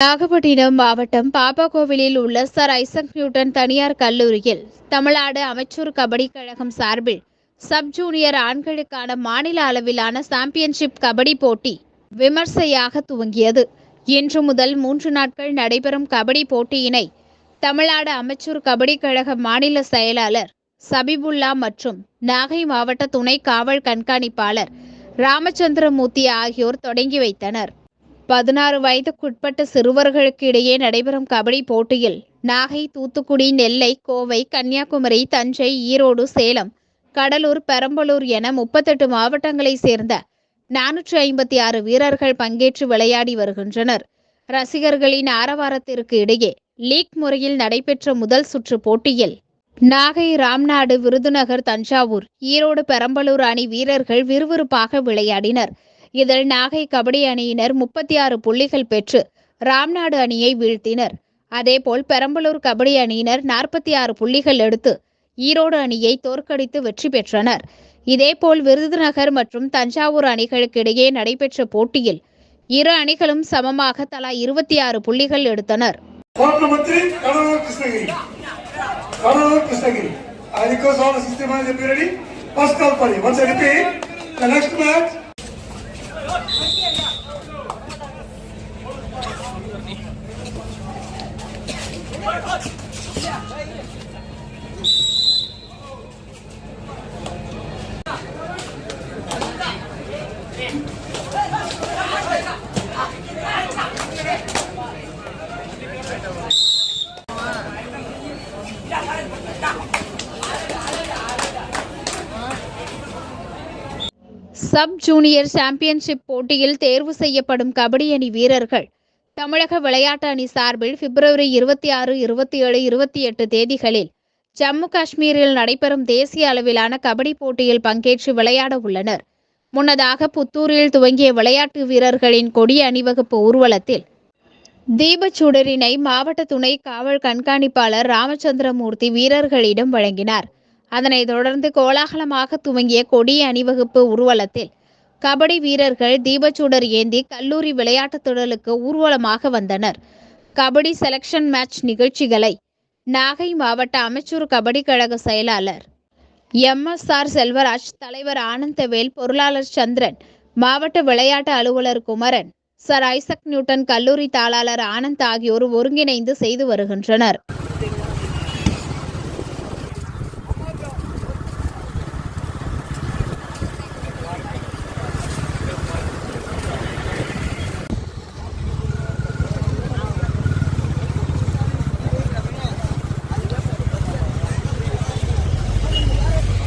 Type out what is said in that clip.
நாகப்பட்டினம் மாவட்டம் பாப்பாக்கோவிலில் உள்ள sir Isaac Newton தனியார் கல்லூரியில் தமிழ்நாடு அமைச்சூர் கபடி கழகம் சார்பில் சப் ஜூனியர் ஆண்களுக்கான மாநில அளவிலான சாம்பியன்ஷிப் கபடி போட்டி விமர்சையாக துவங்கியது. இன்று முதல் மூன்று நாட்கள் நடைபெறும் கபடி போட்டியினை தமிழ்நாடு அமைச்சூர் கபடி கழக மாநில செயலாளர் சபிபுல்லா மற்றும் நாகை மாவட்ட துணை காவல் கண்காணிப்பாளர் ராமச்சந்திரமூர்த்தி ஆகியோர் தொடங்கி வைத்தனர். பதினாறு வயதுக்குட்பட்ட சிறுவர்களுக்கு இடையே நடைபெறும் கபடி போட்டியில் நாகை தூத்துக்குடி நெல்லை கோவை கன்னியாகுமரி தஞ்சை ஈரோடு சேலம் கடலூர் பெரம்பலூர் என முப்பத்தெட்டு மாவட்டங்களைச் சேர்ந்த நானூற்றி ஐம்பத்தி ஆறு வீரர்கள் பங்கேற்று விளையாடி வருகின்றனர். ரசிகர்களின் ஆரவாரத்திற்கு இடையே லீக் முறையில் நடைபெற்ற முதல் சுற்று போட்டியில் நாகை ராம்நாடு விருதுநகர் தஞ்சாவூர் ஈரோடு பெரம்பலூர் அணி வீரர்கள் விறுவிறுப்பாக விளையாடினர். இதில் நாகை கபடி அணியினர் முப்பத்தி ஆறு புள்ளிகள் பெற்று ராம்நாடு அணியை வீழ்த்தினர் அதேபோல் பெரம்பலூர் கபடி அணியினர் நாற்பத்தி ஆறு புள்ளிகள் எடுத்து ஈரோடு அணியை தோற்கடித்து வெற்றி பெற்றனர் இதேபோல் விருதுநகர் மற்றும் தஞ்சாவூர் அணிகளுக்கு இடையே நடைபெற்ற போட்டியில் இரு அணிகளும் சமமாக தலா இருபத்தி ஆறு புள்ளிகள் எடுத்தனர் I request all the system be ready. First call for you. Once I repeat, the next match. Yeah. Sub junior championship போட்டியில் தேர்வு செய்யப்படும் கபடி அணி வீரர்கள். தமிழக விளையாட்டு அணி சார்பில் பிப்ரவரி இருபத்தி ஆறு இருபத்தி ஏழு இருபத்தி எட்டு தேதிகளில் ஜம்மு காஷ்மீரில் நடைபெறும் தேசிய அளவிலான கபடி போட்டியில் பங்கேற்று விளையாட உள்ளனர். முன்னதாக புத்தூரில் துவங்கிய விளையாட்டு வீரர்களின் கொடிய அணிவகுப்பு ஊர்வலத்தில் தீபச்சுடரினை மாவட்ட துணை காவல் கண்காணிப்பாளர் ராமச்சந்திரமூர்த்தி வீரர்களிடம் வழங்கினார். அதனைத் தொடர்ந்து கோலாகலமாக துவங்கிய கொடிய அணிவகுப்பு ஊர்வலத்தில் கபடி வீரர்கள் தீபச்சூடர் ஏந்தி கல்லூரி விளையாட்டுத் திடலுக்கு ஊர்வலமாக வந்தனர். கபடி செலக்ஷன் மேட்ச் நிகழ்ச்சிகளை நாகை மாவட்ட அமைச்சூர் கபடி கழக செயலாளர் எம்எஸ்ஆர் செல்வராஜ் தலைவர் ஆனந்தவேல் பொருளாளர் சந்திரன் மாவட்ட விளையாட்டு அலுவலர் குமரன் சர் ஐசக் நியூட்டன் கல்லூரி தாளாளர் ஆனந்த் ஆகியோர் ஒருங்கிணைந்து செய்து வருகின்றனர்.